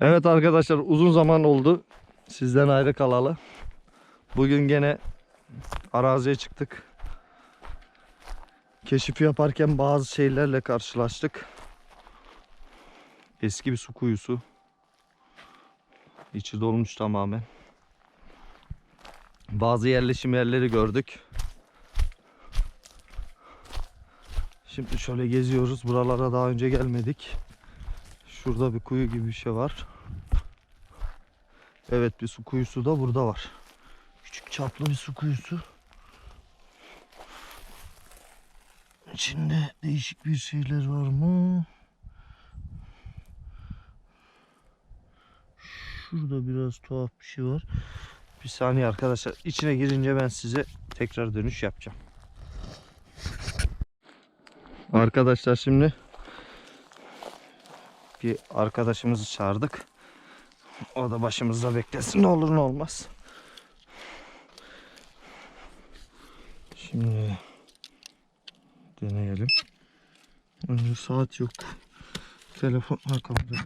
Evet arkadaşlar uzun zaman oldu sizden ayrı kalalı. Bugün gene araziye çıktık. Keşif yaparken bazı şeylerle karşılaştık. Eski bir su kuyusu. İçi dolmuş tamamen. Bazı yerleşim yerleri gördük. Şimdi şöyle geziyoruz. Buralara daha önce gelmedik. Şurada bir kuyu gibi bir şey var. Evet bir su kuyusu da burada var. Küçük çaplı bir su kuyusu. İçinde değişik bir şeyler var mı? Şurada biraz tuhaf bir şey var. Bir saniye arkadaşlar. İçine girince ben size tekrar dönüş yapacağım. Arkadaşlar şimdi bir arkadaşımızı çağırdık. O da başımızda beklesin ne olur ne olmaz. Şimdi deneyelim. Saat yok. Telefon arkamda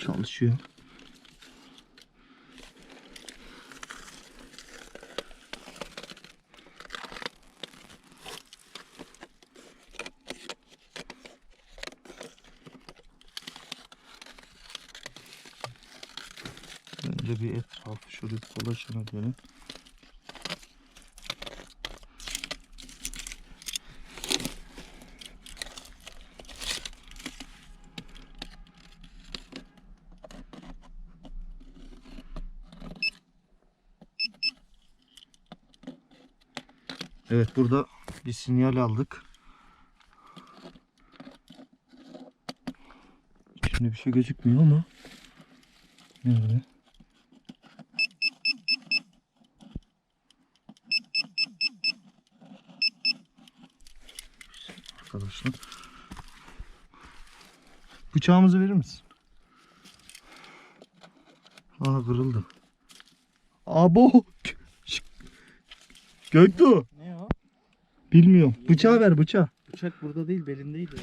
çalışıyor. Önce bir etrafı şöyle dolaşın edelim. Evet burada bir sinyal aldık. Şimdi bir şey gözükmüyor ama. Nerede? Arkadaşlar. Bıçağımızı verir misin? Aa kırıldı. Abo. Göktuğ. Ne o? Bilmiyorum. Bıçağı ver bıçağı. Bıçak burada değil belindeydi.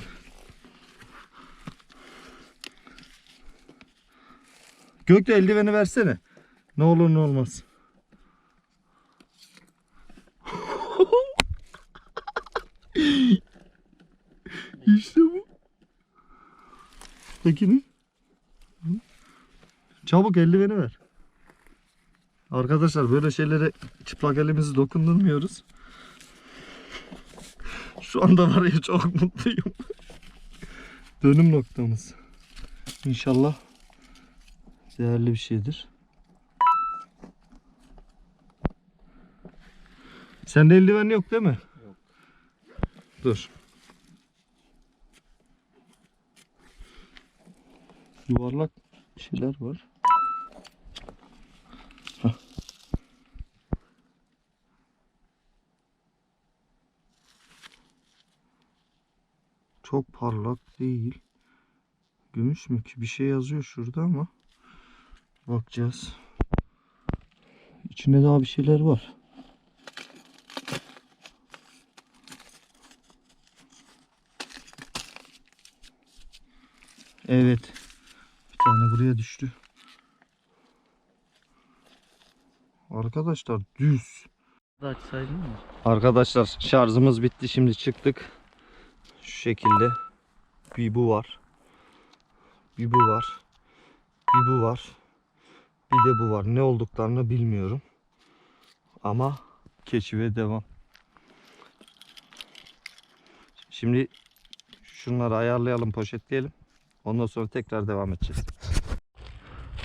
Göktuğ eldiveni versene. Ne olur ne olmaz. işte bu. Peki ne? Çabuk eldiveni ver. Arkadaşlar böyle şeylere çıplak elimizi dokundurmuyoruz. Şu anda var ya çok mutluyum. Dönüm noktamız. İnşallah değerli bir şeydir. Sende eldiven yok değil mi? Yok. Dur. Yuvarlak şeyler var. Çok parlak değil. Gümüş mü ki? Bir şey yazıyor şurada ama. Bakacağız. İçinde daha bir şeyler var. Evet. Buraya düştü. Arkadaşlar düz. Da açsaydın mı? Arkadaşlar şarjımız bitti. Şimdi çıktık. Şu şekilde. Bir bu var. Bir bu var. Bir bu var. Bir de bu var. Ne olduklarını bilmiyorum. Ama keşife devam. Şimdi şunları ayarlayalım, poşetleyelim. Ondan sonra tekrar devam edeceğiz.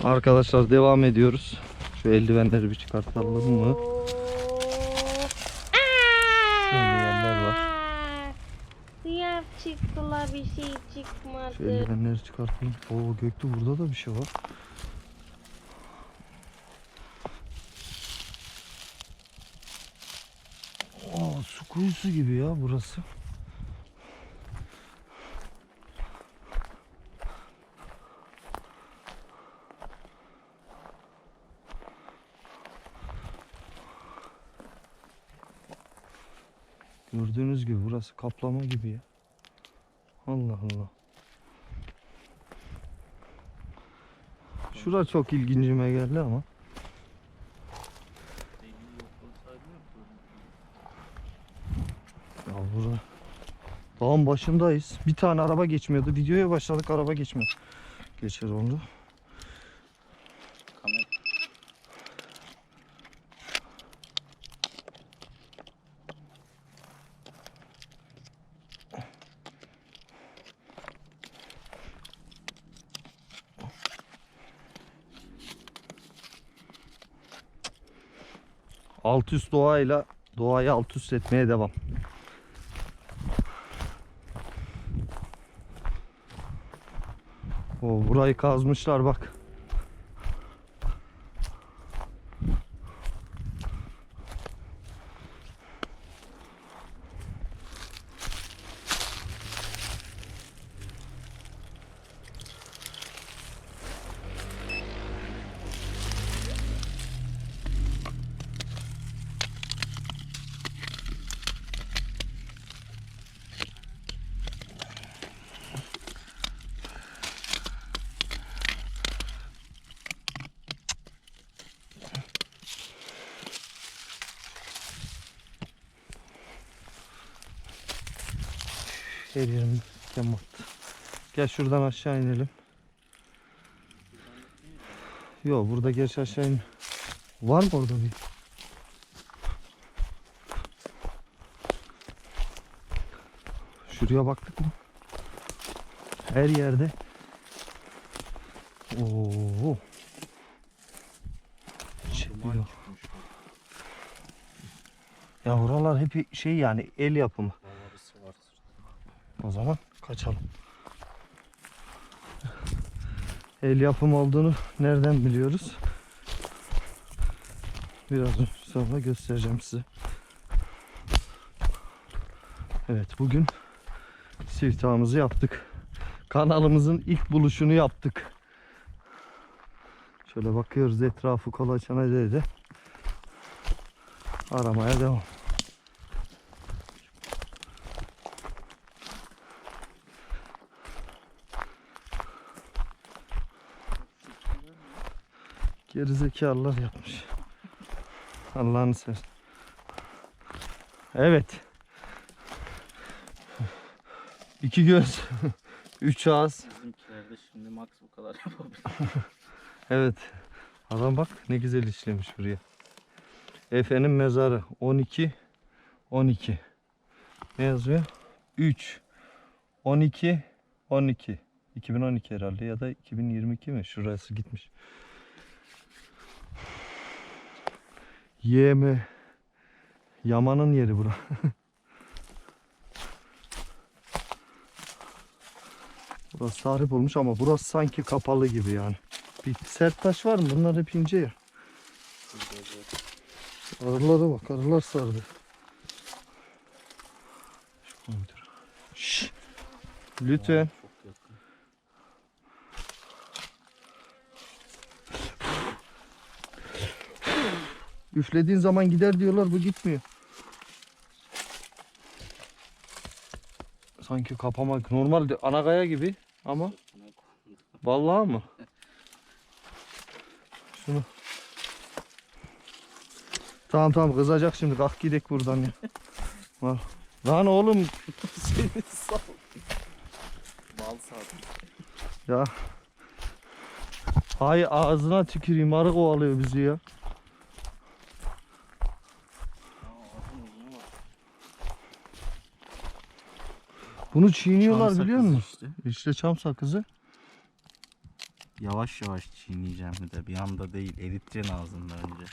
Arkadaşlar devam ediyoruz. Şu eldivenleri bir çıkartalım mı? Yerler var. Siyah çıktılar bir şey Şu çıkmadı. eldivenleri çıkartalım. Oo Göktuğ burada da bir şey var. Oo su kuyusu gibi ya burası. Gördüğünüz gibi burası kaplama gibi ya. Allah Allah. Şura çok ilgincime geldi ama. Ya bura. Dağın başındayız. Bir tane araba geçmiyordu. Videoya başladık araba geçmiyor. Geçer oldu. Alt üst doğayla doğayı alt üst etmeye devam. O burayı kazmışlar bak. Her yerim battı. Gel şuradan aşağı inelim. Yok burada gerçi aşağı in. Var mı orada bir? Şuraya baktık mı? Her yerde. Oo. Ya buralar hep şey yani el yapımı. O zaman kaçalım. El yapım olduğunu nereden biliyoruz? Biraz sonra göstereceğim size. Evet bugün siftahımızı yaptık. Kanalımızın ilk buluşunu yaptık. Şöyle bakıyoruz etrafı kolaçan ede Aramaya devam. Gerizekalılar yapmış. Allah'ını seversen. Evet. İki göz, üç ağız. Bizimkilerde şimdi max bu kadar yapabilir. Evet. Adam bak ne güzel işlemiş buraya. Efe'nin mezarı 12 12. Ne yazıyor? 3 12 12. 2012 herhalde ya da 2022 mi? Şurası gitmiş. YM Yaman'ın yeri bura. burası tarif olmuş ama burası sanki kapalı gibi yani. Bir sert taş var mı? Bunlar hep ince ya. Arılara bak, arılar sardı. Şşş. Lütfen. Çok yakın. Üflediğin zaman gider diyorlar bu gitmiyor. Sanki kapamak normal de- ana kaya gibi ama vallahi mı? Şunu. Tamam tamam kızacak şimdi kalk gidek buradan ya. Var. Lan oğlum Seni sal. Bal saat. ya. Hay ağzına tüküreyim arı kovalıyor bizi ya. Aa, ağzın uzun var. Bunu çiğniyorlar Çam biliyor sakızı musun? Işte. İşte çam sakızı. Yavaş yavaş çiğneyeceğim bir de bir anda değil eriteceksin ağzında önce.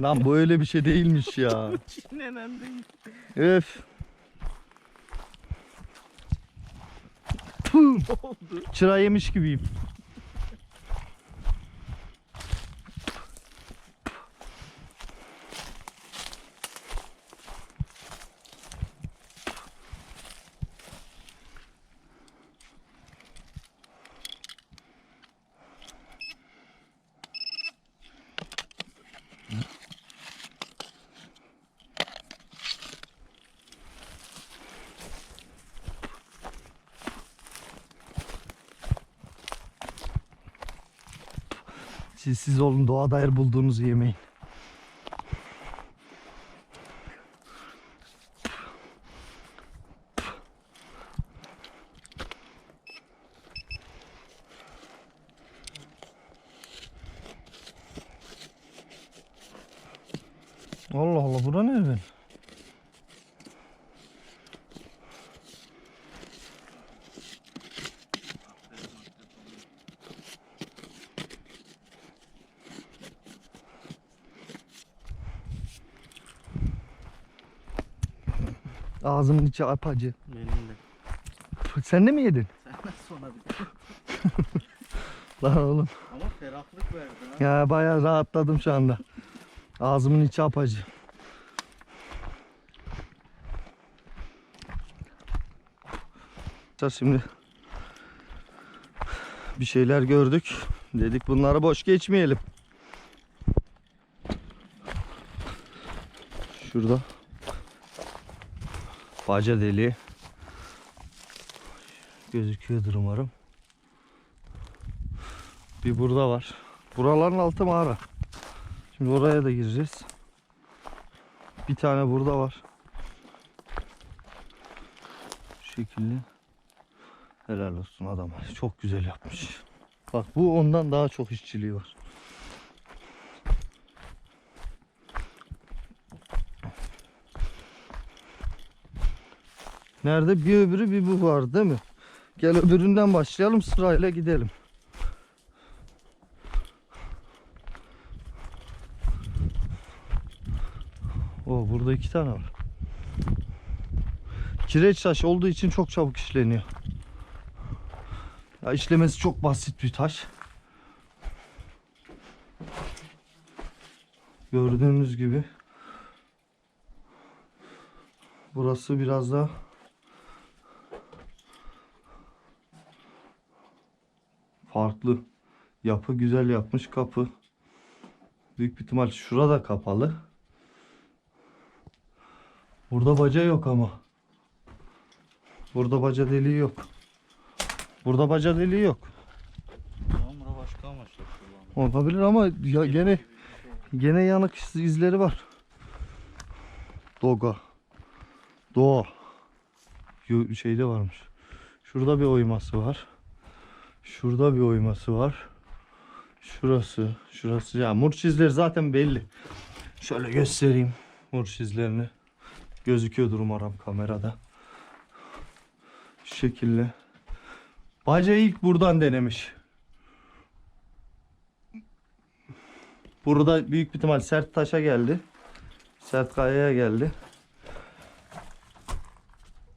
Lan bu öyle bir şey değilmiş ya. Çiğnenen değil. Öf. Puh. Çıra yemiş gibiyim. Siz, siz olun doğada her bulduğunuzu yemeyin. Allah Allah bura nereden? Ağzımın içi apacı. Benim de. Sen de mi yedin? Senden sonra bir Lan oğlum. Ama ferahlık verdi ha. Ya bayağı rahatladım şu anda. Ağzımın içi apacı. Şimdi bir şeyler gördük. Dedik bunları boş geçmeyelim. Şurada baca deliği gözüküyordur umarım. Bir burada var. Buraların altı mağara. Şimdi oraya da gireceğiz. Bir tane burada var. Şu şekilde. Helal olsun adama. Çok güzel yapmış. Bak bu ondan daha çok işçiliği var. Nerede? Bir öbürü bir bu var değil mi? Gel öbüründen başlayalım sırayla gidelim. O burada iki tane var. Kireç taş olduğu için çok çabuk işleniyor. Ya işlemesi çok basit bir taş. Gördüğünüz gibi burası biraz daha farklı. Yapı güzel yapmış kapı. Büyük bir ihtimal şurada kapalı. Burada baca yok ama. Burada baca deliği yok. Burada baca deliği yok. Tamam bura başka amaçla kullanılıyor. Olabilir ama ya gene gene yanık iz- izleri var. Doga. Doğa. Şeyde varmış. Şurada bir oyması var. Şurada bir oyması var. Şurası, şurası. Ya murç izleri zaten belli. Şöyle göstereyim murç izlerini. Gözüküyordur umarım kamerada. Şu şekilde. Baca ilk buradan denemiş. Burada büyük bir ihtimal sert taşa geldi. Sert kayaya geldi.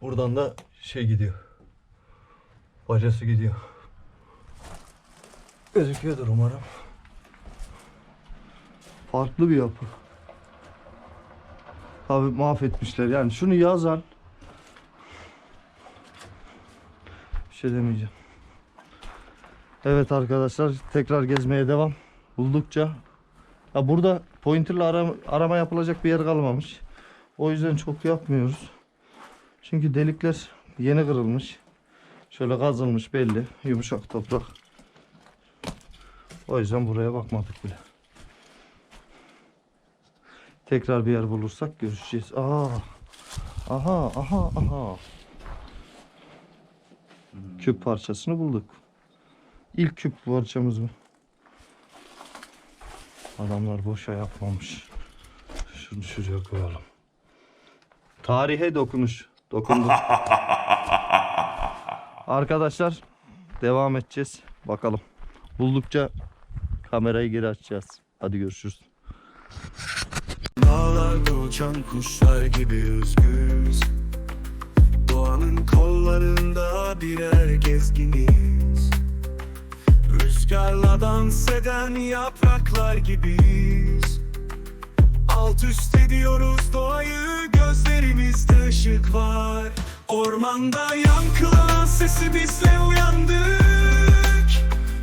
Buradan da şey gidiyor. Bacası gidiyor. Gözüküyordur umarım. Farklı bir yapı. Tabi mahvetmişler. Yani şunu yazan bir şey demeyeceğim. Evet arkadaşlar tekrar gezmeye devam. Buldukça ya burada pointerle arama, arama yapılacak bir yer kalmamış. O yüzden çok yapmıyoruz. Çünkü delikler yeni kırılmış. Şöyle kazılmış belli. Yumuşak toprak. O yüzden buraya bakmadık bile. Tekrar bir yer bulursak görüşeceğiz. Aa. Aha, aha, aha. Küp parçasını bulduk. İlk küp parçamız bu. Adamlar boşa yapmamış. Şunu şuraya koyalım. Tarihe dokunuş. Dokundu. Arkadaşlar devam edeceğiz. Bakalım. Buldukça kamerayı geri açacağız. Hadi görüşürüz. Dağlarda uçan kuşlar gibi özgürüz. Doğanın kollarında birer gezginiz. Rüzgarla dans eden yapraklar gibiyiz. Alt üst ediyoruz doğayı gözlerimizde ışık var. Ormanda yankılanan sesimizle uyandık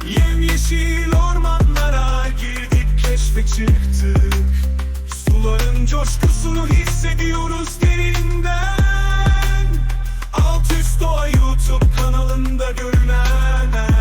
Yemyeşil ormanlara girdik keşfe çıktık. Suların coşkusunu hissediyoruz derinden. Alt Üst Doğa YouTube kanalında görünen